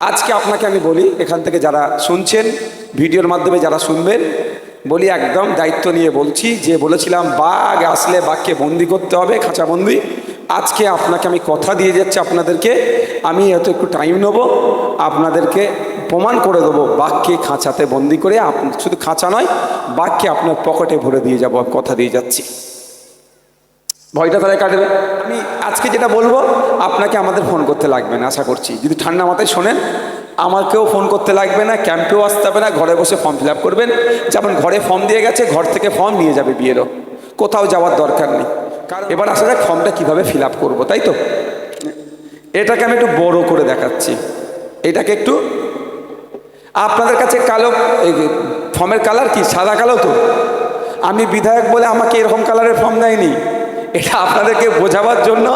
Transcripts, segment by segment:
আজকে আপনাকে আমি বলি, এখান থেকে যারা শুনছেন, ভিডিওর মাধ্যমে যারা শুনবেন, বলি একদম দায়িত্ব নিয়ে বলছি, যে বলেছিলাম, বাঘ আসলে বাঘকে বন্দি করতে হবে খাঁচাবন্দি আজকে আপনাকে আমি কথা দিয়ে যাচ্ছি আপনাদেরকে। আমি এত একটু টাইম নেব, আপনাদেরকে প্রমাণ করে দেবো বাঘকে খাঁচাতে বন্দি করে শুধু খাঁচা নয়, বাঘকে আপনার পকেটে ভরে দিয়ে যাব, কথা দিয়ে যাচ্ছি। ভয়টা তাহলে কাটবে। আমি আজকে যেটা বলব আপনাকে আমাদের ফোন করতে লাগবে না আশা করছি। যদি ঠান্ডা মাথায় শোনেন আমাকেও ফোন করতে লাগবে না ক্যাম্পেও আসতে হবে না ঘরে বসে ফর্ম ফিল আপ করবেন। যেমন ঘরে ফর্ম দিয়ে গেছে ঘর থেকে ফর্ম নিয়ে যাবে বিয়েরও। কোথাও যাওয়ার দরকার নেই। কারণ এবার আসা যাক ফর্মটা কীভাবে ফিল আপ করব তাই তো? এটাকে আমি একটু বড় করে দেখাচ্ছি। এটাকে একটু আপনাদের কাছে কালো এই ফর্মের কালার কি? সাদা কালো তো? আমি বিধায়ক বলে আমাকে এরকম কালারের ফর্ম দেয়নি। এটা আপনাদেরকে বোঝাবার জন্য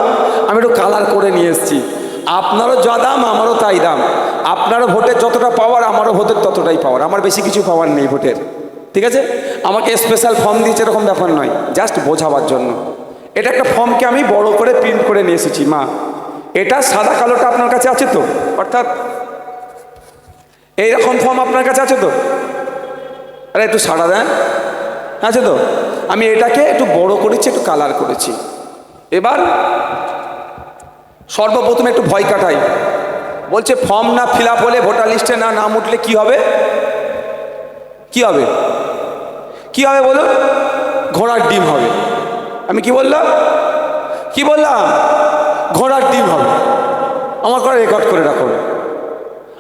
আমি একটু কালার করে নিয়ে এসেছি। আপনারও যা দাম, আমারও তাই দাম। আপনারও ভোটের যতটা পাওয়ার আমারও ভোটের ততটাই পাওয়ার আমার বেশি কিছু পাওয়ার নেই ভোটের। ঠিক আছে? আমাকে স্পেশাল ফর্ম দিয়েছে এরকম ব্যাপার নয়। জাস্ট বোঝাবার জন্য। এটা একটা ফর্মকে আমি বড় করে প্রিন্ট করে নিয়ে এসেছি, মা। এটা সাদা কালোটা আপনার কাছে আছে তো? অর্থাৎ এইরকম ফর্ম আপনার কাছে আছে তো? আরে একটু সাড়া দেন। আছে তো? আমি এটাকে একটু বড় করেছি, একটু কালার করেছি। এবার সর্বপ্রথমে একটু ভয় কাটাই। বলছে ফর্ম না ফিল আপ হলে ভোটার লিস্টে না নাম উঠলে কি হবে? কি হবে? কি হবে বলুন ঘোড়ার ডিম হবে। আমি কি বললাম? কি বললাম? ঘোড়ার ডিম হবে। আমার করে রেকর্ড করে রাখুন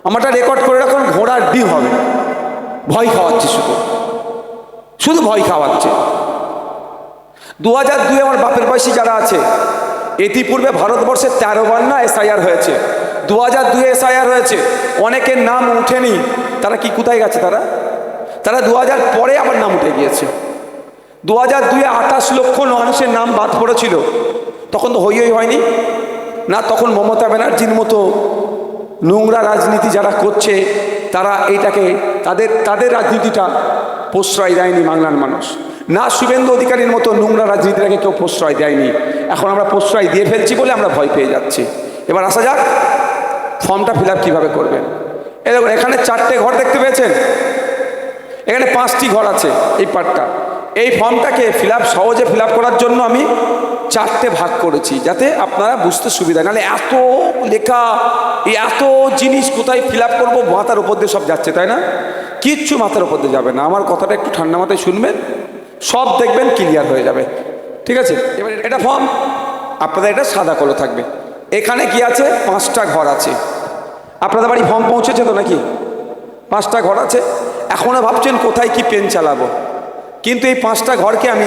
আমারটা রেকর্ড করে রাখুন ঘোড়ার ডিম হবে। ভয় খাওয়াচ্ছে শুধু। শুধু ভয় খাওয়াচ্ছে। দু হাজার দুই আমার বাপের বয়সী যারা আছে, ইতিপূর্বে ভারতবর্ষে তেরো বার না এসআইআর হয়েছে। দু হাজার দুই এসআইআর হয়েছে, অনেকের নাম উঠেনি। তারা কি কোথায় গেছে তারা? তারা দু হাজার পরে আবার নাম উঠে গিয়েছে। দু হাজার দুয়ে আঠাশ লক্ষ মানুষের নাম বাদ পড়েছিল। তখন তো হই হই হয়নি। না, তখন মমতা ব্যানার্জির মতো নোংরা রাজনীতি যারা করছে, তারা এইটাকে, তাদের তাদের রাজনীতিটা প্রশ্রয় দেয়নি বাংলার মানুষ। না শুভেন্দু অধিকারীর মতো নোংরা রাজনীতিটাকে কেউ প্রশ্রয় দেয়নি। এখন আমরা প্রশ্রয় দিয়ে ফেলছি বলে আমরা ভয় পেয়ে যাচ্ছি। এবার আসা যাক, ফর্মটা ফিল আপ কীভাবে করবেন। এ দেখুন, এখানে চারটে ঘর দেখতে পেয়েছেন? এখানে পাঁচটি ঘর আছে, এই পার্টটা এই ফর্মটাকে ফিল সহজে ফিল করার জন্য আমি চারটে ভাগ করেছি, যাতে আপনারা বুঝতে সুবিধা। নাহলে এত লেখা এত জিনিস কোথায় ফিল আপ করব, মাথার উপর দিয়ে সব যাচ্ছে, তাই না? কিচ্ছু মাথার উপর দিয়ে যাবে না। আমার কথাটা একটু ঠান্ডা মাথায় শুনবেন, সব দেখবেন ক্লিয়ার হয়ে যাবে। ঠিক আছে? এবার এটা ফর্ম আপনাদের এটা সাদা কলো থাকবে। এখানে কি আছে? পাঁচটা ঘর আছে। আপনাদের বাড়ি ফর্ম পৌঁছেছে তো নাকি? পাঁচটা ঘর আছে। এখনও ভাবছেন কোথায় কি পেন চালাবো? কিন্তু এই পাঁচটা ঘরকে আমি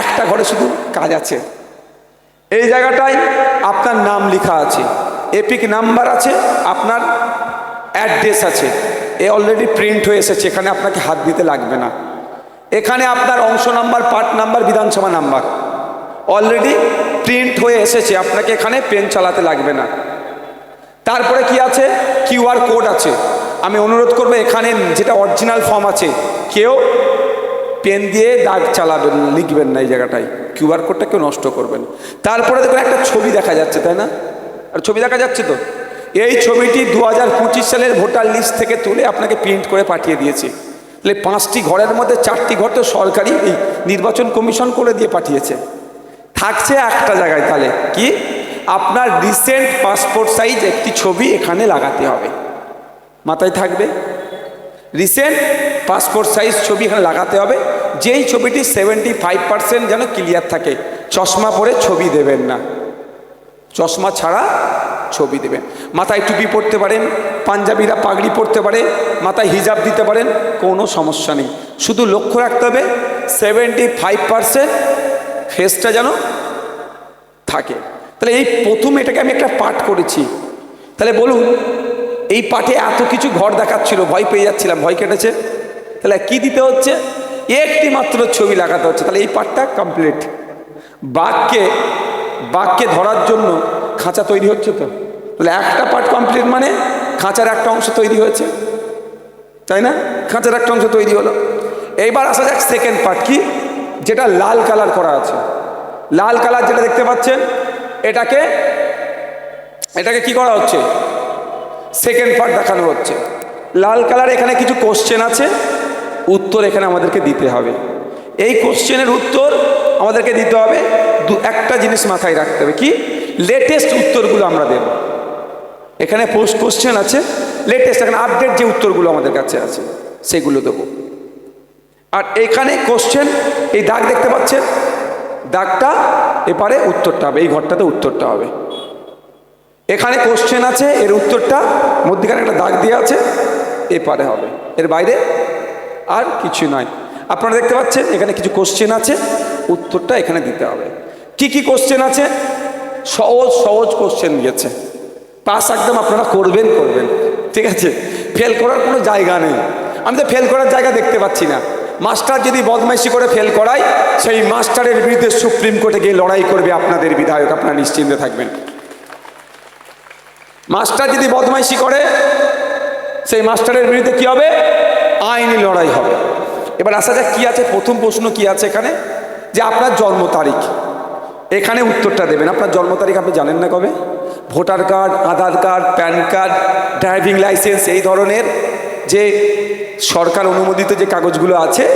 একটা ঘরে শুধু কাজ আছে। এই জায়গাটায় আপনার নাম লেখা আছে, এপিক নাম্বার আছে, আপনার অ্যাড্রেস আছে। এ অলরেডি প্রিন্ট হয়ে এসেছে, এখানে আপনাকে হাত দিতে লাগবে না। এখানে আপনার অংশ নাম্বার পার্ট নাম্বার, বিধানসভা নাম্বার। অলরেডি প্রিন্ট হয়ে এসেছে, আপনাকে এখানে পেন চালাতে লাগবে না। তারপরে কি আছে? কিউআর কোড আছে। আমি অনুরোধ করব, এখানে যেটা অরিজিনাল ফর্ম আছে, কেউ পেন দিয়ে দাগ চালাবেন, লিখবেন না এই জায়গাটায়। কিউআর কোডটা কেউ নষ্ট করবেন। তারপরে দেখুন একটা ছবি দেখা যাচ্ছে, তাই না? আর ছবি দেখা যাচ্ছে তো? এই ছবিটি দু হাজার পঁচিশ সালের ভোটার লিস্ট থেকে তুলে আপনাকে প্রিন্ট করে পাঠিয়ে দিয়েছে। তাহলে পাঁচটি ঘরের মধ্যে চারটি ঘর তো সরকারি, এই নির্বাচন কমিশন করে দিয়ে পাঠিয়েছে। থাকছে একটা জায়গায় তাহলে, কি? আপনার রিসেন্ট পাসপোর্ট সাইজ একটি ছবি এখানে লাগাতে হবে। মাথায় থাকবে? রিসেন্ট পাসপোর্ট সাইজ ছবি এখানে লাগাতে হবে। যেই ছবিটি সেভেন্টি ফাইভ পার্সেন্ট যেন ক্লিয়ার থাকে। চশমা পরে ছবি দেবেন না। চশমা ছাড়া ছবি দেবেন। মাথায় টুপি পরতে পারেন, পাঞ্জাবিরা পাগড়ি পরতে পারে, মাথায় হিজাব দিতে পারেন, কোনো সমস্যা নেই। শুধু লক্ষ্য রাখতে হবে সেভেন্টি ফাইভ পার্সেন্ট ফেসটা যেন থাকে। তাহলে এই প্রথম এটাকে আমি একটা পাঠ করেছি। তাহলে বলুন এই পাঠে এত কিছু ঘর দেখাচ্ছিল, ভয় পেয়ে যাচ্ছিলাম, ভয় কেটেছে। তাহলে কি দিতে হচ্ছে? একটি মাত্র ছবি লাগাতে হচ্ছে। তাহলে এই পাঠটা কমপ্লিট বাঘকে বাঘকে ধরার জন্য খাঁচা তৈরি হচ্ছে তো। তাহলে একটা পার্ট কমপ্লিট মানে খাঁচার একটা অংশ তৈরি হয়েছে। তাই না? খাঁচার একটা অংশ তৈরি হলো। এইবার আসা যাক সেকেন্ড পার্ট কি? যেটা লাল কালার করা আছে। লাল কালার যেটা দেখতে পাচ্ছেন, এটাকে এটাকে কি করা হচ্ছে? সেকেন্ড পার্ট দেখানো হচ্ছে। লাল কালার এখানে কিছু কোশ্চেন আছে, উত্তর এখানে আমাদেরকে দিতে হবে। এই কোশ্চেনের উত্তর আমাদেরকে দিতে হবে, দু একটা জিনিস মাথায় রাখতে হবে। কি? লেটেস্ট উত্তরগুলো আমরা দেব। এখানে পোস্ট কোশ্চেন আছে লেটেস্ট এখানে আপডেট যে উত্তরগুলো আমাদের কাছে আছে, সেগুলো দেবো। আর এখানে কোশ্চেন এই দাগ দেখতে পাচ্ছেন? দাগটা এপারে উত্তরটা হবে, এই ঘরটাতে উত্তরটা হবে। এখানে কোশ্চেন আছে, এর উত্তরটা মধ্যখানে একটা দাগ দিয়ে আছে, এপারে হবে। এর বাইরে আর কিছু নয়। আপনারা দেখতে পাচ্ছেন, এখানে কিছু কোশ্চেন আছে, উত্তরটা এখানে দিতে হবে। কি কি কোশ্চেন আছে? সহজ সহজ কোশ্চেন দিয়েছে। পাস একদম আপনারা করবেন করবেন। ঠিক আছে? ফেল করার কোনো জায়গা নেই। আমি তো ফেল করার জায়গা দেখতে পাচ্ছি না। মাস্টার যদি বদমাইশি করে ফেল করায়, সেই মাস্টারের বিরুদ্ধে সুপ্রিম কোর্টে গিয়ে লড়াই করবে আপনাদের বিধায়ক, আপনারা নিশ্চিন্তে থাকবেন। মাস্টার যদি বদমাইশি করে, সেই মাস্টারের বিরুদ্ধে কি হবে? আইনি লড়াই হবে। এবার আসা যাক কি আছে, প্রথম প্রশ্ন কি আছে এখানে? যে আপনার জন্ম তারিখ। এখানে উত্তরটা দেবেন। আপনার জন্ম তারিখ আপনি জানেন না কবে? Voter card, Aadhaar card, PAN card, driving licence, এই ধরনের যে সরকার অনুমোদিত যে কাগজগুলো আছে,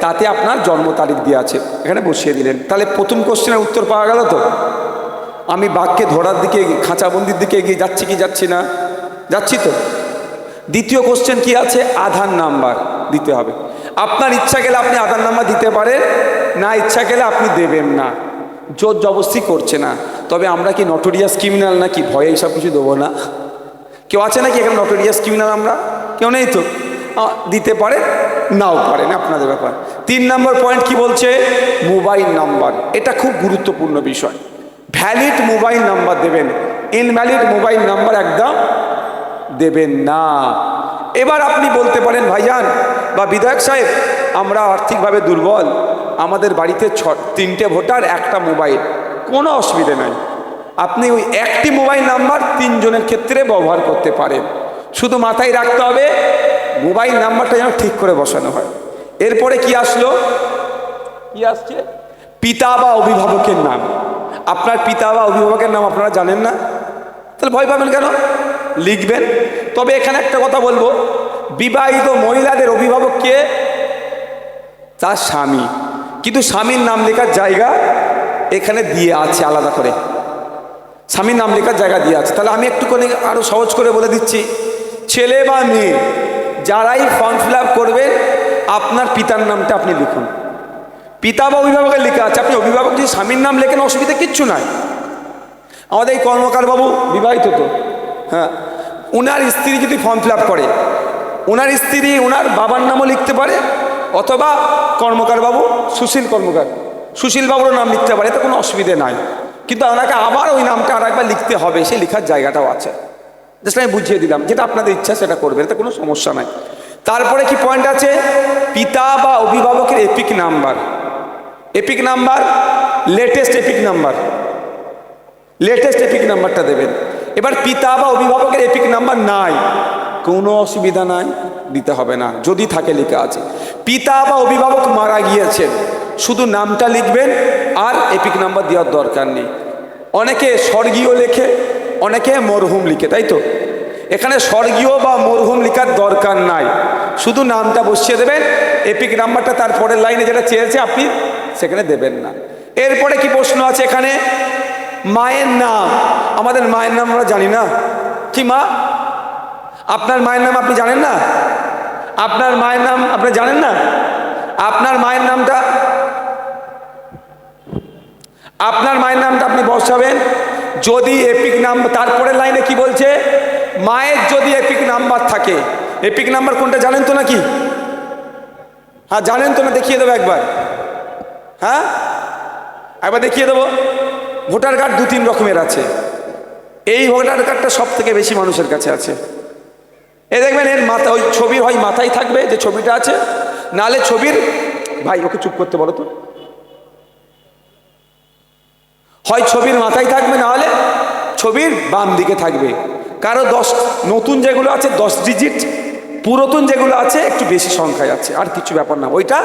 তাতে আপনার জন্ম তারিখ দিয়ে আছে। এখানে বসিয়ে দিলেন। তাহলে প্রথম কোশ্চেনের উত্তর পাওয়া গেল তো? আমি বাঘকে ধরার দিকে খাঁচাবন্দির দিকে এগিয়ে যাচ্ছি কি যাচ্ছি না? যাচ্ছি তো। দ্বিতীয় কোশ্চেন কি আছে? আধার নাম্বার দিতে হবে। আপনার ইচ্ছা গেলে আপনি আধার নাম্বার দিতে পারেন, না ইচ্ছা গেলে আপনি দেবেন না। জোর জবস্তি করছে না। তবে আমরা কি নটোরিয়াস ক্রিমিনাল নাকি? ভয়ে এইসব কিছু দেবো না। কেউ আছে নাকি এখানে নটোরিয়াস ক্রিমিনাল আমরা? কেউ নেই তো? দিতে পারে, নাও পারেন, আপনাদের ব্যাপার। তিন নম্বর পয়েন্ট কি বলছে? Mobile number. এটা খুব গুরুত্বপূর্ণ বিষয়। ভ্যালিড মোবাইল নাম্বার দেবেন। ইনভ্যালিড মোবাইল নাম্বার একদম দেবেন না। এবার আপনি বলতে পারেন, ভাইজান বা বিধায়ক সাহেব, আমরা আর্থিকভাবে দুর্বল। আমাদের বাড়িতে ছ, তিনটে ভোটার, একটা মোবাইল কোনো অসুবিধে নাই। আপনি ওই একটি মোবাইল নাম্বার তিনজনের ক্ষেত্রে ব্যবহার করতে পারেন। শুধু মাথায় রাখতে হবে মোবাইল নাম্বারটা যেন ঠিক করে বসানো হয়। এরপরে কি আসলো? কি আসছে? পিতা বা অভিভাবকের নাম। আপনার পিতা বা অভিভাবকের নাম আপনারা জানেন না? তাহলে ভয় পাবেন কেন? লিখবেন। তবে এখানে একটা কথা বলব। বিবাহিত মহিলাদের অভিভাবক কে? তার স্বামী। কিন্তু স্বামীর নাম লেখার জায়গা এখানে দিয়ে আছে আলাদা করে। স্বামীর নাম লেখার জায়গা দিয়ে আছে। তাহলে আমি একটুখানি আরও সহজ করে বলে দিচ্ছি। ছেলে বা মেয়ে, যারাই ফর্ম ফিল করবেন, আপনার পিতার নামটা আপনি লিখুন। পিতা বা অভিভাবকের লেখা আছে। আপনি অভিভাবক যদি স্বামীর নাম লেখেন, অসুবিধা কিচ্ছু নাই। আমাদের এই কর্মকার বাবু বিবাহিত তো। হ্যাঁ উনার স্ত্রী যদি ফর্ম ফিল করে ওনার স্ত্রী ওনার বাবার নামও লিখতে পারে, অথবা কর্মকার বাবু সুশীল কর্মকার, সুশীল বাবুরও নাম লিখতে পারে, এতে কোনো অসুবিধে নাই। কিন্তু ওনাকে আবার ওই নামটা আর একবার লিখতে হবে, সেই লেখার জায়গাটাও আছে। জাস্ট আমি বুঝিয়ে দিলাম, যেটা আপনাদের ইচ্ছা সেটা করবেন, এতে কোনো সমস্যা নাই। তারপরে কি পয়েন্ট আছে? পিতা বা অভিভাবকের EPIC number EPIC number latest EPIC number latest EPIC নাম্বারটা দেবেন। এবার পিতা বা অভিভাবকের এপিক নাম্বার নাই। কোনো অসুবিধা নাই, দিতে হবে না, যদি থাকে লেখা আছে। পিতা বা অভিভাবক মারা গিয়েছেন, শুধু নামটা লিখবেন আর এপিক নাম্বার দেওয়ার দরকার নেই। অনেকে স্বর্গীয় লেখে, অনেকে মরহুম লিখে, তাই তো? এখানে স্বর্গীয় বা মরহুম লেখার দরকার নাই। শুধু নামটা বসিয়ে দেবেন এপিক নাম্বারটা তার পরের লাইনে যেটা চেয়েছে, আপনি সেখানে দেবেন না। এরপরে কি প্রশ্ন আছে এখানে? মায়ের নাম। আমাদের মায়ের নাম আমরা জানি না। কি মা? আপনার মায়ের নাম আপনি জানেন না? আপনার মায়ের নাম আপনি জানেন না? আপনার মায়ের নামটা? আপনার মায়ের নামটা আপনি বসাবেন। যদি এপিক নাম তারপরের লাইনে কি বলছে? মায়ের যদি এপিক নাম্বার থাকে। এপিক নাম্বার কোনটা জানেন তো নাকি? হ্যাঁ জানেন তো না, দেখিয়ে দেবো একবার। হ্যাঁ? একবার দেখিয়ে দেবো। ভোটার কার্ড দু তিন রকমের আছে। এই ভোটার কার্ডটা সব থেকে বেশি মানুষের কাছে আছে। এ দেখবেন, এর মাথা, ওই ছবির হয় মাথায় থাকবে যে ছবিটা আছে। নালে ছবির ভাই, ওকে চুপ করতে বলো তো। হয় ছবির মাথায় থাকবে না হলে ছবির বাম দিকে থাকবে। কারও দশ নতুন যেগুলো আছে, দশ ডিজিট পুরাতন যেগুলো আছে, একটু বেশি সংখ্যায় আছে, আর কিছু ব্যাপার না। ওইটা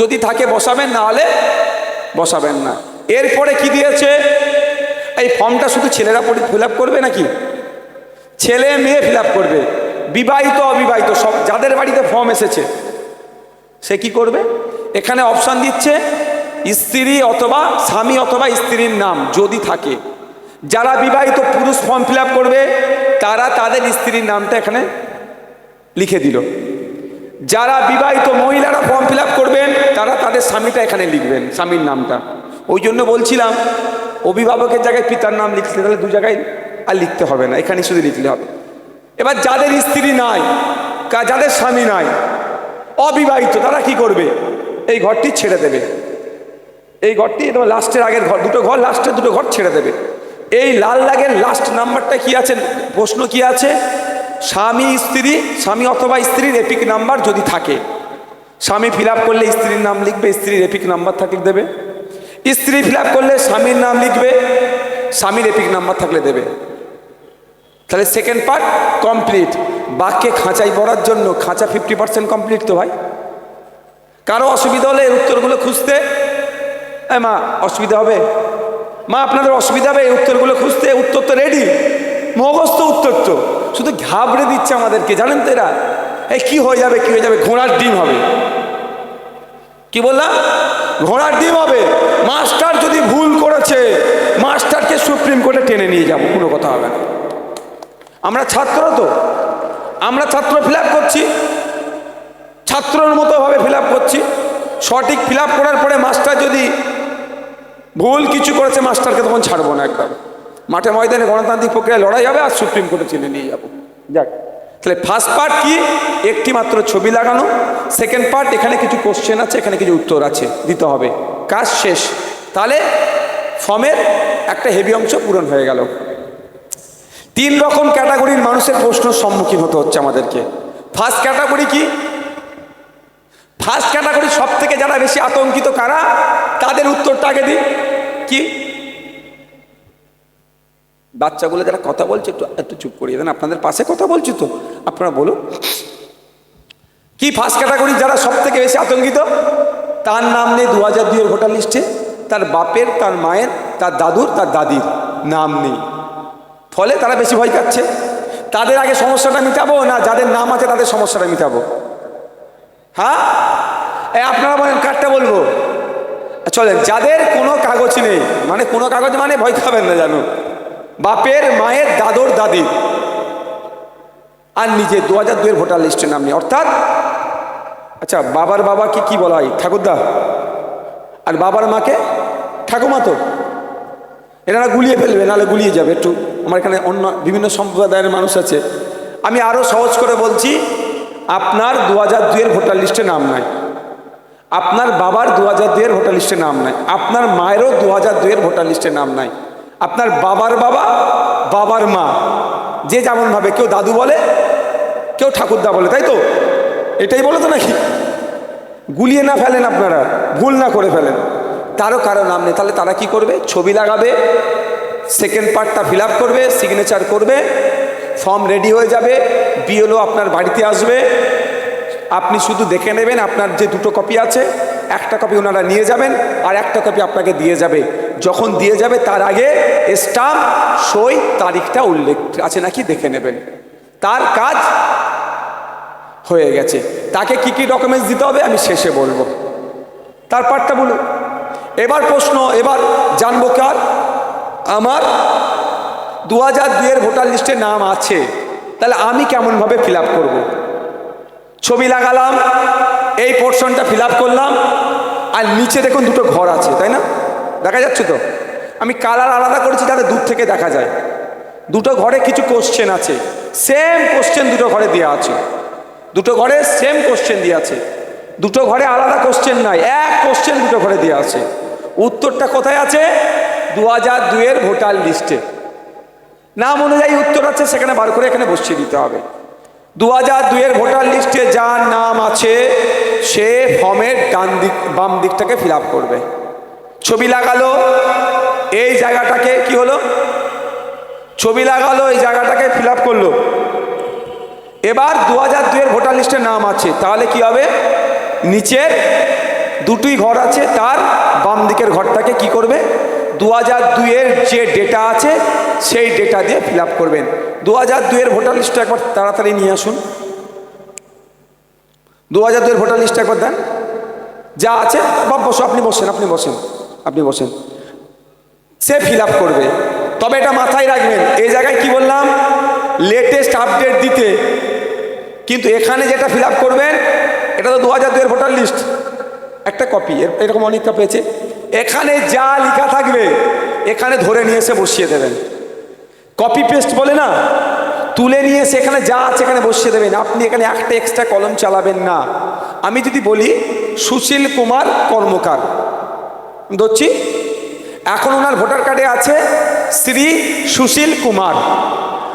যদি থাকে বসাবেন না হলে বসাবেন না। এরপরে কি দিয়েছে? এই ফর্মটা শুধু ছেলেরা ফিল করবে নাকি? ছেলে মেয়ে ফিল করবে। বিবাহিত, অবিবাহিত, সব যাদের বাড়িতে ফর্ম এসেছে, সে কি করবে? এখানে অপশান দিচ্ছে, স্ত্রী অথবা স্বামী অথবা স্ত্রীর নাম যদি থাকে। যারা বিবাহিত পুরুষ ফর্ম ফিল করবে, তারা তাদের স্ত্রীর নামটা এখানে লিখে দিল। যারা বিবাহিত মহিলারা ফর্ম ফিল করবেন, তারা তাদের স্বামীটা এখানে লিখবেন, স্বামীর নামটা। ওই জন্য বলছিলাম, অভিভাবকের জায়গায় পিতার নাম লিখতে তাহলে দু জায়গায় আর লিখতে হবে না এখানে শুধু লিখলে হবে। এবার যাদের স্ত্রী নাই যাদের স্বামী নাই, অবিবাহিত, তারা কি করবে? এই ঘরটি ছেড়ে দেবে। এই ঘরটি তোমার লাস্টের আগের ঘর, দুটো ঘর, লাস্টের দুটো ঘর ছেড়ে দেবে। এই লাল লাগের লাস্ট নাম্বারটা কি আছে? প্রশ্ন কি আছে? স্বামী স্ত্রী, স্বামী অথবা স্ত্রীর এপিক নাম্বার যদি থাকে, স্বামী ফিল করলে স্ত্রীর নাম লিখবে, স্ত্রীর এপিক নাম্বার থাকলে দেবে। স্ত্রী ফিল করলে স্বামীর নাম লিখবে, স্বামীর এপিক নাম্বার থাকলে দেবে। তাহলে সেকেন্ড পার্ট কমপ্লিট। বাক্যে খাঁচাই পড়ার জন্য খাঁচা ফিফটি পার্সেন্ট কমপ্লিট তো ভাই। কারও অসুবিধা হলে এর উত্তরগুলো খুঁজতে। মা, অসুবিধা হবে? মা, আপনাদের অসুবিধা হবে? এই উত্তরগুলো খুঁজতে। উত্তর তো রেডি মগস্ত উত্তর তো শুধু ঘাবড়ে দিচ্ছে আমাদেরকে, জানেন তো এরা? এই কি হয়ে যাবে, কি হয়ে যাবে? ঘোড়ার ডিম হবে। কি বললাম? ঘোড়ার ডিম হবে। মাস্টার যদি ভুল করেছে, মাস্টারকে সুপ্রিম কোর্টে টেনে নিয়ে যাব, কোনো কথা হবে না। আমরা ছাত্র তো। আমরা ছাত্র ফিল করছি। ছাত্রর মতোভাবে ফিল করছি। সঠিক ফিল করার পরে মাস্টার যদি ভুল কিছু করেছে, মাস্টারকে তখন ছাড়বো না একদম। মাঠে ময়দানে গণতান্ত্রিক প্রক্রিয়ায় লড়াই হবে আর সুপ্রিম কোর্টে টেনে নিয়ে যাব। যাক, তাহলে ফার্স্ট পার্ট কি? একটি মাত্র ছবি লাগানো। সেকেন্ড পার্ট এখানে কিছু কোশ্চেন আছে, এখানে কিছু উত্তর আছে, দিতে হবে। কাজ শেষ। তাহলে ফর্মের একটা হেভি অংশ পূরণ হয়ে গেল। তিন রকম ক্যাটাগরির মানুষের প্রশ্নের সম্মুখীন হতে হচ্ছে আমাদেরকে। ফার্স্ট ক্যাটাগরি কি? ফার্স্ট ক্যাটাগরি সব থেকে যারা বেশি আতঙ্কিত, কারা? তাদের উত্তরটা আগে দিই। কি? বাচ্চাগুলো যারা কথা বলছে, একটু একটু চুপ করিয়ে দেন। আপনাদের পাশে কথা বলছি তো। আপনারা বলুন, কি ফার্স্ট ক্যাটাগরি যারা সব থেকে বেশি আতঙ্কিত? তার নাম নেই দু হাজার দুইয়ের ভোটার লিস্টে। তার বাপের, তার মায়ের, তার দাদুর, তার দাদির নাম নেই। ফলে তারা বেশি ভয় পাচ্ছে। তাদের আগে সমস্যাটা মিটাবো না যাদের নাম আছে তাদের সমস্যাটা মিটাবো? হ্যাঁ? আপনারা বলেন, কারটা বলব? চলেন, যাদের কোনো কাগজ নেই মানে কোনো কাগজ মানে ভয় খাবেন না জানো বাপের মায়ের দাদর দাদি। আর নিজে দু হাজার দুয়ের ভোটার লিস্টের নাম নেই। অর্থাৎ আচ্ছা বাবার বাবাকে কি বলা হয়? ঠাকুরদা। আর বাবার মাকে? ঠাকুমা তো। এনারা গুলিয়ে ফেলবে, নাহলে গুলিয়ে যাবে। একটু আমার এখানে অন্য বিভিন্ন সম্প্রদায়ের মানুষ আছে। আমি আরও সহজ করে বলছি, আপনার দু হাজার দুয়ের ভোটার লিস্টে নাম নাই। আপনার বাবার দু হাজার দুইয়ের ভোটার লিস্টে নাম নাই। আপনার মায়েরও দু হাজার দুয়ের ভোটার লিস্টে নাম নাই। আপনার বাবার বাবা, বাবার মা, যে যেমনভাবে কেউ দাদু বলে, কেউ ঠাকুরদা বলে, তাই তো? এটাই বলে তো নাকি? গুলিয়ে না ফেলেন আপনারা, ভুল না করে ফেলেন। তারও কারও নাম নেই, তাহলে তারা কি করবে? ছবি লাগাবে সেকেন্ড পার্টটা ফিল করবে সিগনেচার করবে ফর্ম রেডি হয়ে যাবে বিএলও আপনার বাড়িতে আসবে। আপনি শুধু দেখে নেবেন আপনার যে দুটো কপি আছে, একটা কপি ওনারা নিয়ে যাবেন, আর একটা কপি আপনাকে দিয়ে যাবে। যখন দিয়ে যাবে, তার আগে স্টাম্প সই তারিখটা উল্লেখ আছে নাকি দেখে নেবেন। তার কাজ হয়ে গেছে। তাকে কি কি ডকুমেন্টস দিতে হবে আমি শেষে বলব। তার পার্টটা বলুন। এবার প্রশ্ন, এবার জানব কার? আমার দু হাজার দুইয়ের ভোটার লিস্টে নাম আছে। তাহলে আমি কেমনভাবে ফিল আপ করব? ছবি লাগালাম, এই পোর্শনটা ফিল করলাম, আর নিচে দেখুন দুটো ঘর আছে, তাই না? দেখা যাচ্ছে তো? আমি কালার আলাদা করেছি যাতে দূর থেকে দেখা যায়। দুটো ঘরে কিছু কোশ্চেন আছে। সেম কোশ্চেন দুটো ঘরে দেওয়া আছে। দুটো ঘরে সেম কোশ্চেন দিয়ে আছে। দুটো ঘরে আলাদা কোশ্চেন নাই, এক কোশ্চেন দুটো ঘরে দেওয়া আছে। উত্তরটা কোথায় আছে? দু হাজার দুইয়ের ভোটার লিস্টে নাম অনুযায়ী উত্তর আছে, সেখানে বার করে এখানে বসিয়ে দিতে হবে। দু হাজার দুইয়ের ভোটার লিস্টে যার নাম আছে, সে ফর্মের ডান দিক, বাম দিকটাকে ফিল করবে। ছবি লাগালো। এই জায়গাটাকে কি হলো? ছবি লাগালো, এই জায়গাটাকে ফিল করল। এবার দু হাজার দুইয়ের ভোটার লিস্টে নাম আছে। তাহলে কি হবে? নিচের দুটোই ঘর আছে, তার বাম দিকের ঘরটাকে কি করবে? দু হাজার দুইয়ের যে ডেটা আছে, সেই ডেটা দিয়ে ফিল করবেন। দু হাজার দুইয়ের ভোটার লিস্টটা একবার তাড়াতাড়ি নিয়ে আসুন। দু হাজার দুইয়ের ভোটার লিস্টটা একবার দেন। যা আছে বা বসো, আপনি বসেন আপনি বসেন। আপনি বসেন। সে ফিল করবে। তবে এটা মাথায় রাখবেন, এই জায়গায় কি বললাম? লেটেস্ট আপডেট দিতে। কিন্তু এখানে যেটা ফিল করবেন, এটা তো দু হাজার দুয়ের ভোটার লিস্ট একটা কপি এরকম অনেকটা পেয়েছে। এখানে যা লেখা থাকবে, এখানে ধরে নিয়ে এসে বসিয়ে দেবেন। কপি পেস্ট বলে না, তুলে নিয়ে এসে সেখানে যা আছে এখানে বসিয়ে দেবেন। আপনি এখানে একটা এক্সট্রা কলম চালাবেন না। আমি যদি বলি, সুশীল কুমার কর্মকার। ধরছি। এখন ওনার ভোটার কার্ডে আছে শ্রী সুশীল কুমার।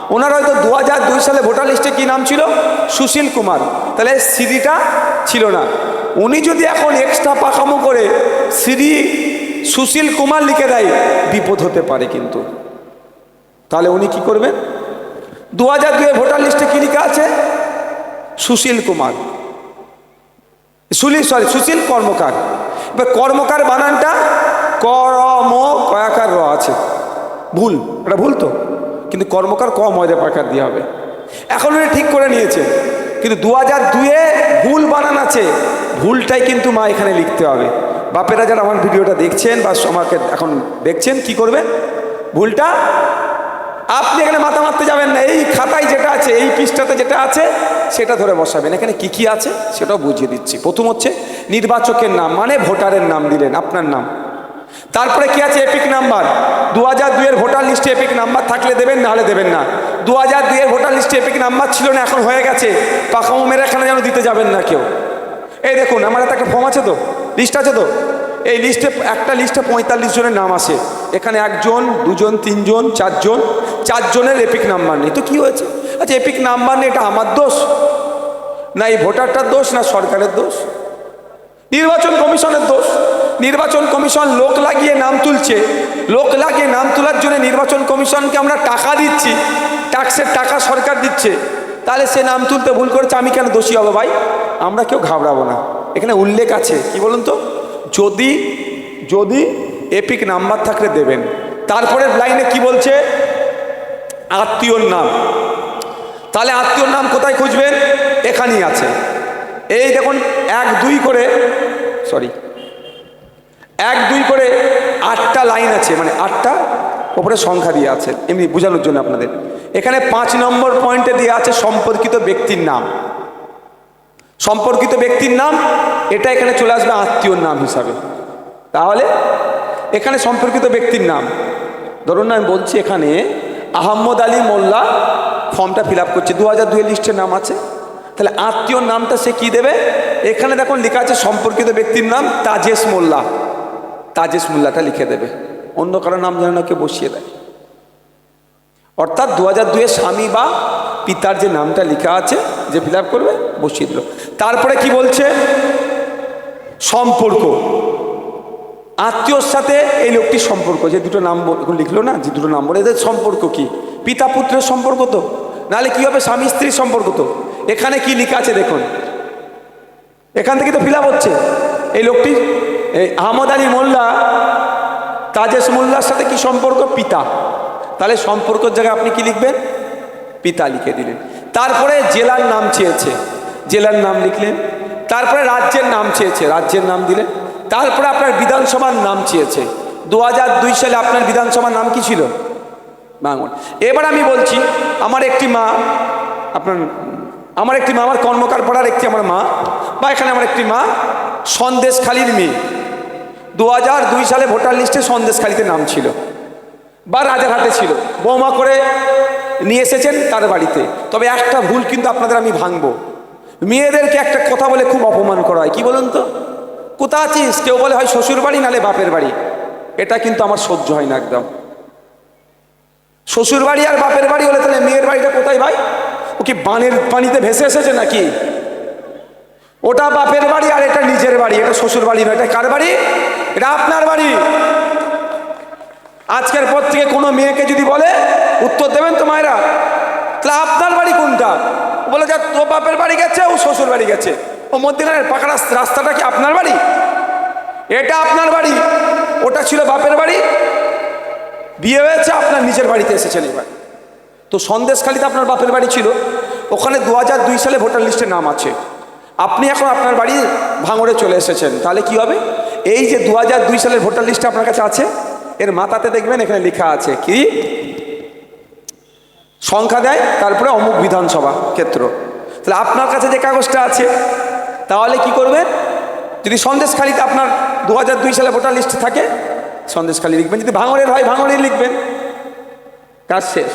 ওনার হয়তো দু হাজার দুই সালে ভোটার লিস্টে কী নাম ছিল? সুশীল কুমার। তাহলে শ্রীটা ছিল না। উনি যদি এখন এক্সট্রা পাকামো করে শ্রী সুশীল কুমার লিখে দেয়, বিপদ হতে পারে কিন্তু। তাহলে উনি কি করবেন? দু হাজার দুয়ে ভোটার লিস্টে কী লেখা আছে? সুশীল কুমার। সুনীল সরি সুশীল কর্মকার। এবার কর্মকার বানানটা করম কয়াকার র আছে। ভুল, এটা ভুল তো। কিন্তু কর্মকার ক ময়দা পাকার দিয়ে হবে। এখন উনি ঠিক করে নিয়েছে। কিন্তু দু হাজার দুয়ে ভুল বানান আছে। ভুলটাই কিন্তু মা এখানে লিখতে হবে। বাপেরা যারা আমার ভিডিওটা দেখছেন বা আমাকে এখন দেখছেন, কি করবেন? ভুলটা? আপনি এখানে মাথা মারতে যাবেন না। এই খাতায় যেটা আছে, এই পৃষ্ঠাতে যেটা আছে, সেটা ধরে বসাবেন। এখানে কি কি আছে, সেটাও বুঝিয়ে দিচ্ছি। প্রথম হচ্ছে, নির্বাচকের নাম মানে ভোটারের নাম দিলেন। আপনার নাম। তারপরে কি আছে? এপিক নাম্বার দু হাজার দুইয়ের ভোটার লিস্টে এপিক নাম্বার থাকলে দেবেন, নাহলে দেবেন না। দু হাজার দুইয়ের ভোটার লিস্টে এপিক নাম্বার ছিল না, এখন হয়ে গেছে। পাকামো মেরে এখানে যেন দিতে যাবেন না কেউ। এই দেখুন, আমার একটা ফর্ম আছে তো? লিস্ট আছে তো? এই লিস্টে একটা লিস্টে পঁয়তাল্লিশ জনের নাম আসে এখানে একজন, দুজন, তিনজন, চারজন। চারজনের এপিক নাম্বার নেই। তো কি হয়েছে? আচ্ছা এপিক নাম্বার নেই, এটা আমার দোষ? না এই ভোটারটার দোষ, না সরকারের দোষ? নির্বাচন কমিশনের দোষ। নির্বাচন কমিশন লোক লাগিয়ে নাম তুলছে। লোক লাগিয়ে নাম তোলার জন্য নির্বাচন কমিশনকে আমরা টাকা দিচ্ছি। ট্যাক্সের টাকা সরকার দিচ্ছে। তাহলে সে নাম তুলতে ভুল করেছে, আমি কেন দোষী হব ভাই? আমরা কেউ ঘাবড়াবো না। এখানে উল্লেখ আছে, কি বলুন তো? যদি যদি এপিক নাম্বার থাকলে দেবেন। তারপরের লাইনে কি বলছে? আত্মীয়র নাম। তাহলে আত্মীয়র নাম কোথায় খুঁজবেন? এখানেই আছে। এই দেখুন, এক, দুই করে সরি এক, দুই করে আটটা লাইন আছে মানে আটটা ওপরে সংখ্যা দিয়ে আছে, এমনি বোঝানোর জন্য আপনাদের। এখানে পাঁচ নম্বর পয়েন্টে দিয়ে আছে সম্পর্কিত ব্যক্তির নাম। সম্পর্কিত ব্যক্তির নাম, এটা এখানে চলে আসবে আত্মীয়র নাম হিসাবে। তাহলে, এখানে সম্পর্কিত ব্যক্তির নাম। ধরুন আমি বলছি এখানে আহম্মদ আলী মোল্লা ফর্মটা ফিল আপ করছে। দু হাজার দুই লিস্টের নাম আছে। তাহলে আত্মীয়র নামটা সে কি দেবে? এখানে দেখুন লেখা আছে সম্পর্কিত ব্যক্তির নাম তাজেশ মোল্লা। তাজেশ মোল্লাটা লিখে দেবে। অন্য কারও নাম যেন না কেউ বসিয়ে দেয়। অর্থাৎ দু হাজার দুয়ে স্বামী বা পিতার যে নামটা লেখা আছে, যে ফিল করবে, বসিয়ে দিল। তারপরে কি বলছে? সম্পর্ক। আত্মীয়র সাথে এই লোকটির সম্পর্ক, যে দুটো নাম লিখলো না, যে দুটো নাম বলে, এদের সম্পর্ক কি? পিতা পুত্রের সম্পর্ক তো? নাহলে কি হবে? স্বামী স্ত্রীর সম্পর্ক তো? এখানে কি লেখা আছে দেখুন। এখান থেকে তো ফিল হচ্ছে। এই লোকটি, এই আহমদ আলী মোল্লা, তাজেশ মোল্লার সাথে কি সম্পর্ক? পিতা। তাহলে সম্পর্কের জায়গায় আপনি কি লিখবেন? পিতা লিখে দিলেন। তারপরে জেলার নাম চেয়েছে। জেলার নাম লিখলেন। তারপরে রাজ্যের নাম চেয়েছে। রাজ্যের নাম দিলেন। তারপরে আপনার বিধানসভার নাম চেয়েছে। দু সালে আপনার বিধানসভার নাম কি ছিল? বাঙন এবার আমি বলছি, আমার একটি মা, আপনার আমার একটি মা, আমার কর্মকার পাড়ার একটি আমার মা, বা এখানে আমার একটি মা, সন্দেশখালির মেয়ে। দু দুই সালে ভোটার লিস্টে সন্দেশখালিতে নাম ছিল, বা রাজারহাটে ছিল। বৌমা করে নিয়ে এসেছেন তার বাড়িতে। তবে একটা ভুল কিন্তু আপনাদের আমি ভাঙবো। মেয়েদেরকে একটা কথা বলে খুব অপমান করা হয়। কি বলুন তো? কোথা আছিস? কেউ বলে হয় শ্বশুর বাড়ি নালে বাপের বাড়ি। এটা কিন্তু আমার সহ্য হয় না একদম। শ্বশুর বাড়ি আর বাপের বাড়ি হলে তাহলে মেয়ের বাড়িটা কোথায় ভাই? কি বানের পানিতে ভেসে এসেছে নাকি? ওটা বাপের বাড়ি আর এটা নিজের বাড়ি, এটা শ্বশুর বাড়ি নয়, এটা কার বাড়ি? এটা আপনার বাড়ি। আজকের পর থেকে কোনো মেয়েকে যদি বলে, উত্তর দেবেন তো মায়েরা, তাহলে আপনার বাড়ি কোনটা? বলে যা তো বাপের বাড়ি গেছে, ও শ্বশুর বাড়ি গেছে। ও মধ্যখানের পাকা রাস- রাস্তাটা কি আপনার বাড়ি? এটা আপনার বাড়ি, ওটা ছিল বাপের বাড়ি। বিয়ে হয়েছে, আপনার নিজের বাড়িতে এসেছেন এবার। তো সন্দেশখালিতে আপনার বাপের বাড়ি ছিল। ওখানে দু সালে ভোটার লিস্টে নাম আছে। আপনি এখন আপনার বাড়ি ভাঙড়ে চলে এসেছেন, তাহলে কি হবে? এই যে দু সালের ভোটার লিস্ট আপনার কাছে আছে, এর মাথাতে দেখবেন এখানে লেখা আছে কি? সংখ্যা দেয়, তারপরে অমুক বিধানসভা ক্ষেত্র। তাহলে আপনার কাছে যে কাগজটা আছে, তাহলে কি করবেন? যদি সন্দেশখালিতে আপনার দু হাজার দুই সালে ভোটার লিস্ট থাকে, সন্দেশখালি লিখবেন। যদি ভাঙড়ের হয়, ভাঙড়েই লিখবেন। কাজ শেষ।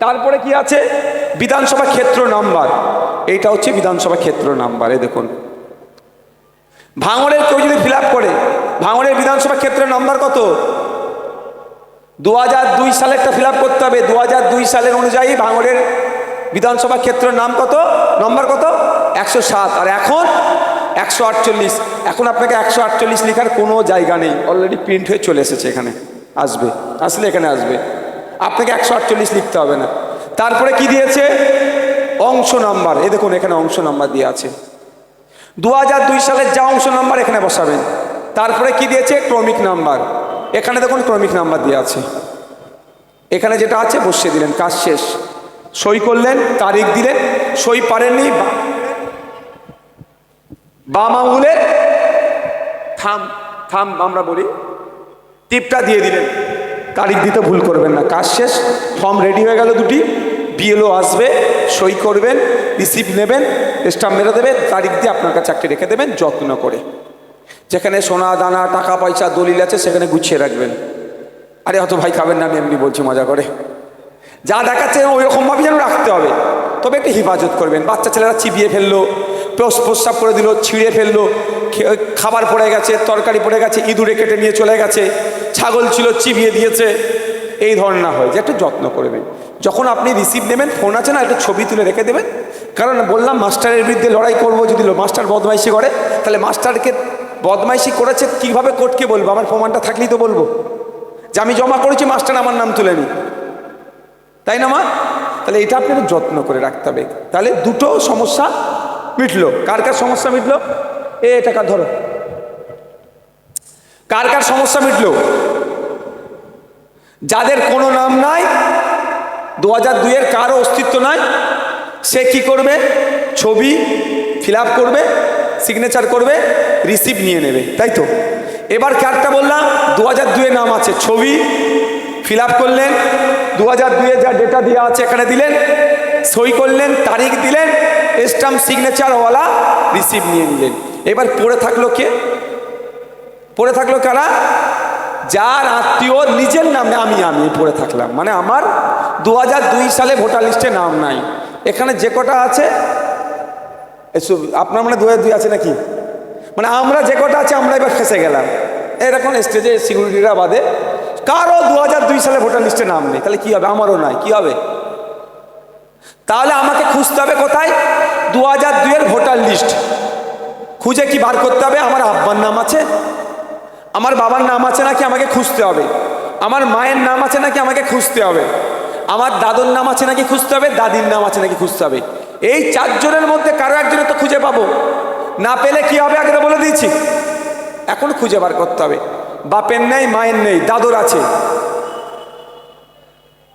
তারপরে কি আছে? বিধানসভা ক্ষেত্র নাম্বার। এইটা হচ্ছে বিধানসভা ক্ষেত্র নাম্বার এ দেখুন। ভাঙড়ের কেউ যদি ফিল করে, ভাঙড়ের বিধানসভা ক্ষেত্রের নাম্বার কত? দু হাজার দুই সালেরটা ফিল করতে হবে। দু হাজার দুই সালের অনুযায়ী ভাঙড়ের বিধানসভা ক্ষেত্রের নাম কত? নম্বর কত? একশো সাত। আর এখন একশো আটচল্লিশ। এখন আপনাকে একশো আটচল্লিশ লেখার কোনো জায়গা নেই। অলরেডি প্রিন্ট হয়ে চলে এসেছে এখানে। আসবে। আসলে এখানে আসবে। আপনাকে একশো আটচল্লিশ লিখতে হবে না। তারপরে কি দিয়েছে? অংশ নাম্বার। এ দেখুন, এখানে অংশ নাম্বার দিয়ে আছে। দু হাজার দুই সালের যা অংশ নাম্বার, এখানে বসাবেন। তারপরে কি দিয়েছে? ক্রমিক নাম্বার। এখানে দেখুন, ক্রমিক নাম্বার দিয়ে আছে। এখানে যেটা আছে, বসিয়ে দিলেন, কাজ শেষ। সই করলেন, তারিখ দিলেন, সই পারেননি বাম আঙুলের থাম থাম, আমরা বলি, টিপটা দিয়ে দিলেন। তারিখ দিতে ভুল করবেন না। কাজ শেষ ফর্ম রেডি হয়ে গেল দুটি বিএলও আসবে, সই করবেন রিসিভ নেবেন স্টাম্প মেরে দেবে তারিখ দিয়ে আপনার কাছে চাকরি রেখে দেবেন, যত্ন করে। যেখানে সোনা, দানা, টাকা, পয়সা, দলিল আছে, সেখানে গুছিয়ে রাখবেন। আরে, অত ভাই খাবেন না, আমি এমনি বলছি মজা করে। যা দেখাচ্ছে, ওই রকমভাবে যেন রাখতে হবে। তবে একটু হেফাজত করবেন। বাচ্চা ছেলেরা চিবিয়ে ফেলল, প্রস- প্রস্রাব করে দিল, ছিঁড়ে ফেলল খাবার পড়ে গেছে, তরকারি পড়ে গেছে, ইঁদুরে কেটে নিয়ে চলে গেছে, ছাগল ছিল, চিবিয়ে দিয়েছে। এই ধরনের না হয়, যে একটু যত্ন করবেন। যখন আপনি রিসিভ নেবেন ফোন আছে না, একটু ছবি তুলে রেখে দেবেন। কারণ বললাম, মাস্টারের বিরুদ্ধে লড়াই করব যদি মাস্টার বদমাইশি করে, তাহলে মাস্টারকে বদমাইশি করেছে, কীভাবে কোর্টকে বলব? আমার প্রমাণটা থাকলেই তো বলব। যে আমি জমা করেছি, মাস্টার আমার নাম তুলে নি তাই না, মা? তাহলে এটা আপনাকে যত্ন করে রাখতে হবে। তাহলে দুটো সমস্যা মিটলো। কার কার সমস্যা মিটলো? এ টাকা ধরো। কার কার সমস্যা মিটলো? যাদের কোনো নাম নাই, দু হাজার দুইয়ের কারও অস্তিত্ব নাই, সে কি করবে? ছবি ফিল করবে সিগনেচার করবে রিসিপ্ট নিয়ে নেবে, তাই তো? এবার কারটা বললাম, দু হাজার দুয়ে নাম আছে, ছবি ফিল করলেন, দু হাজার দুয়ে যা ডেটা দেওয়া আছে এখানে দিলেন, সই করলেন, তারিখ দিলেন স্টাম্প সিগনেচারওয়ালা রিসিপ্ট নিয়ে নিলেন। এবার পড়ে থাকল কে? পড়ে থাকল কারা? যার আত্মীয় নিজের নামে আমি আমি পড়ে থাকলাম। মানে আমার দু সালে ভোটার লিস্টে নাম নাই। এখানে যে কটা আছে? আপনার মানে দু দুই আছে নাকি? মানে আমরা যে কটা আছে, আমরা এবার ফেসে গেলাম। এরকম স্টেজে সিকিউরিটিরা বাদে, কারও দু সালে ভোটার লিস্টে নাম নেই। তাহলে কি হবে? আমারও নাই, কি হবে? তাহলে আমাকে খুঁজতে হবে কোথায়? দু হাজার দুইয়ের ভোটার লিস্ট। খুঁজে কি বার করতে হবে? আমার আব্বার নাম আছে। আমার বাবার নাম আছে নাকি আমাকে খুঁজতে হবে? আমার মায়ের নাম আছে নাকি আমাকে খুঁজতে হবে? আমার দাদুর নাম আছে নাকি খুঁজতে হবে? দাদির নাম আছে নাকি খুঁজতে হবে? এই চারজনের মধ্যে কারও একজনের তো খুঁজে পাবো। না পেলে কি হবে? আগে বলে দিয়েছি। এখন খুঁজে বার করতে হবে। বাপের নেই, মায়ের নেই, দাদুর আছে।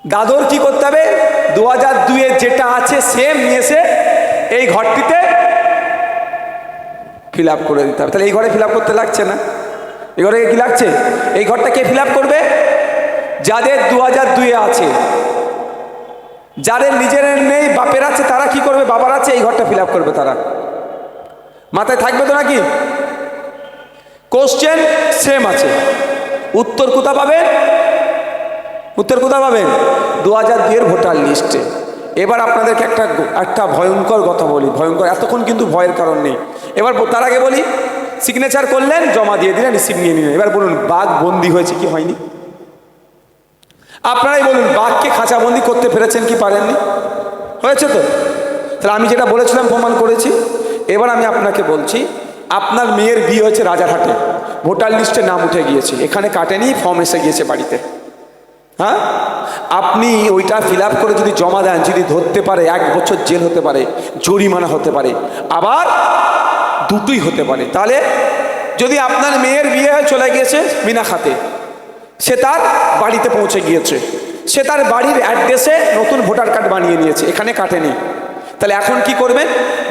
দাদুর কি করতে হবে? দু হাজার দুয়ে যেটা আছে সেম নিয়ে এসে এই ঘরটিতে ফিল আপ করে দিতে হবে। তাহলে এই ঘরে ফিল আপ করতে লাগছে না। এই ঘরে কি লাগছে? এই ঘরটা কে ফিল আপ করবে? যাদের দু হাজার দুয়ে আছে। যাদের নিজের নেই, বাপের আছে, তারা কি করবে? বাবার আছে, এই ঘরটা ফিল আপ করবে তারা। মাথায় থাকবে তো নাকি? কোশ্চেন সেম আছে। উত্তর কোথা পাবেন উত্তর কোথা পাবেন দু হাজার দুইয়ের ভোটার লিস্টে এবার আপনাদেরকে একটা একটা ভয়ঙ্কর কথা বলি। ভয়ঙ্কর, এতক্ষণ কিন্তু ভয়ের কারণ নেই। এবার তার আগে বলি সিগনেচার করলেন, জমা দিয়ে দিলেন রিসিভ নিয়ে নিলেন। এবার বলুন, বাঘ বন্দি হয়েছে কি হয়নি? আপনারাই বলুন, বাঘকে খাঁচাবন্দি করতে পেরেছেন কি পারেননি? হয়েছে তো? তাহলে আমি যেটা বলেছিলাম, প্রমাণ করেছি। এবার আমি আপনাকে বলছি, আপনার মেয়ের বিয়ে হয়েছে রাজারহাটে। ভোটার লিস্টে নাম উঠে গিয়েছে। এখানে কাটেনি ফর্ম এসে গিয়েছে বাড়িতে। হ্যাঁ? আপনি ওইটা ফিল করে যদি জমা দেন, যদি ধরতে পারে, এক বছর জেল হতে পারে, জরিমানা হতে পারে। আবার দুটোই হতে পারে। তাহলে যদি আপনার মেয়ের বিয়ে চলে গিয়েছে বিনা খাতে সে তার বাড়িতে পৌঁছে গিয়েছে। সে তার বাড়ির অ্যাড্রেসে নতুন ভোটার কার্ড বানিয়ে নিয়েছে, এখানে কাটেনি। তাহলে এখন কি করবেন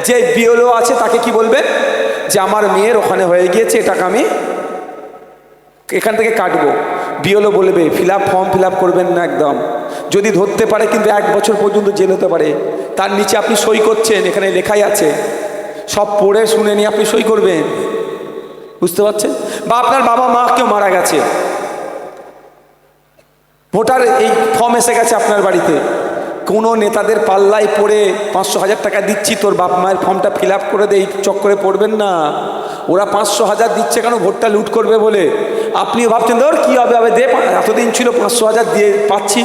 যে বিএলও আছে, তাকে কি বলবেন যে আমার মেয়ের ওখানে হয়ে গিয়েছে, এটাকে আমি এখান থেকে কাটবো। বিএলও বলবে, ফিল ফর্ম ফিল করবেন না একদম। যদি ধরতে পারে, কিন্তু এক বছর পর্যন্ত জেল হতে পারে। তার নিচে আপনি সই করছেন, এখানে লেখাই আছে। সব পড়ে শুনে নিয়ে আপনি সই করবেন। বুঝতে পারছেন? বা আপনার বাবা মা কেউ মারা গেছে। ভোটার এই ফর্ম এসে গেছে আপনার বাড়িতে। কোনো নেতাদের পাল্লায় পড়ে পাঁচশো হাজার টাকা দিচ্ছি, তোর বাপ মায়ের ফর্মটা ফিল করে দে এই চক্করে পড়বেন না। ওরা পাঁচশো হাজার দিচ্ছে কেন, ভোটটা লুট করবে বলে? আপনিও ভাবছেন, ধর কী হবে হবে, দে, এতদিন ছিল পাঁচশো হাজার দিয়ে পাচ্ছি।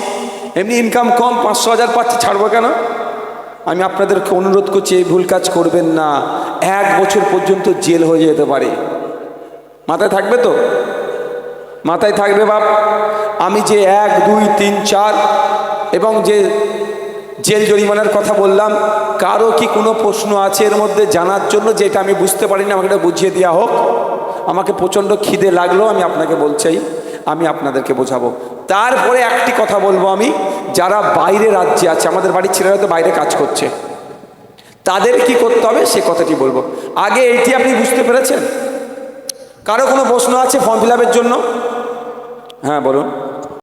এমনি ইনকাম কম, পাঁচশো হাজার পাচ্ছি, ছাড়বো কেন? আমি আপনাদেরকে অনুরোধ করছি, এই ভুল কাজ করবেন না। এক বছর পর্যন্ত জেল হয়ে যেতে পারে। মাথায় থাকবে তো? মাথায় থাকবে বাপ। আমি যে এক, দুই, তিন, চার এবং যে জেল জরিমানার কথা বললাম, কারও কি কোনো প্রশ্ন আছে এর মধ্যে জানার জন্য যেটা আমি বুঝতে পারিনি, আমাকে এটা বুঝিয়ে দেওয়া হোক। আমাকে প্রচণ্ড খিদে লাগল, আমি আপনাকে বলছি, আমি আপনাদেরকে বোঝাবো। তারপরে একটি কথা বলব আমি। যারা বাইরে রাজ্যে আছে, আমাদের বাড়ির ছেলেরা তো বাইরে কাজ করছে। তাদের কি করতে হবে? সে কথাটি বলব। আগে এটি আপনি বুঝতে পেরেছেন? কারও কোনো প্রশ্ন আছে ফর্ম ফিল জন্য? হ্যাঁ বলুন।